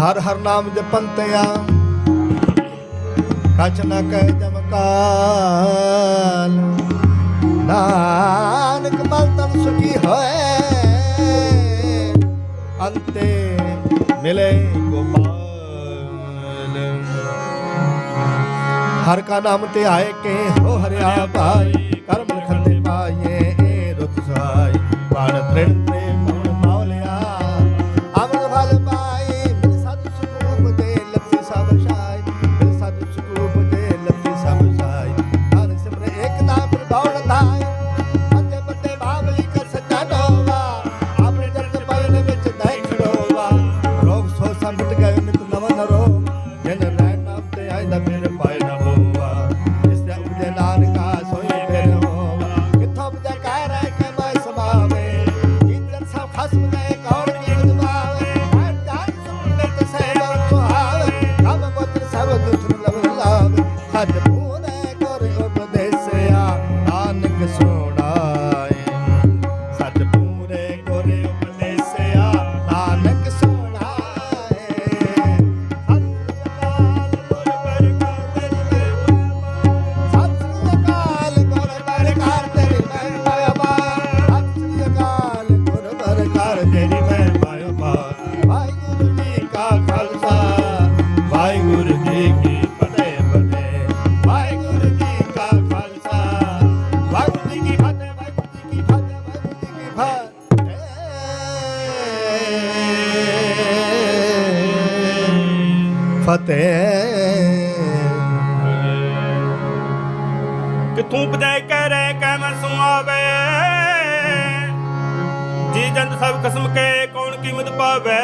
ਹਰ ਹਰ ਨਾਮ ਜਪੰਤਿਆ ਕਛ ਨ ਕਹਿ ਜਮਕਾਲ ਨਾਨਕ ਮਨ ਤਨ ਸੁਖੀ ਹੋਏ। ਅੰਤੇ ਮਿਲੇ ਗੋਪਾਲ। ਹਰ ਕਾ ਨਾਮ ਤੇ ਆਏ ਕੇ ਹੋ ਹਰਿਆ ਭਾਈ। ਕਰਮ ਲਖਨ ਪਾਈਏ ਏ ਰੁਤ ਸਹਾਈ। ਬਾਣ ਤ੍ਰਿਣ ਫਤਿਹ। ਕਿ ਤੂੰ ਪਦੈ ਕਰੈ ਕੈ ਮਨ ਸੁਆਵੇ। ਜੀ ਜੰਤ ਸਭ ਕਸਮ ਕੇ ਕੌਣ ਕੀਮਤ ਪਾਵੇ।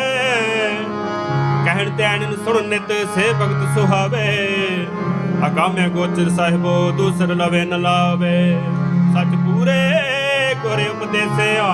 ਕਹਿਣ ਤੇ ਆਣ ਨੂੰ ਸੁਣ ਨਿਤ ਸੇ ਭਗਤ ਸੁਹਾਵੇ। ਅਗਾਮੇ ਗੋਚਰ ਸਾਹਿਬੋ ਦੂਸਰ ਲਵੇ ਨਲਾਵੇ ਲਾਵੇ। ਸੱਚ ਪੂਰੇ ਕੋਰੇ ਉਪਦੇਸਿਆ।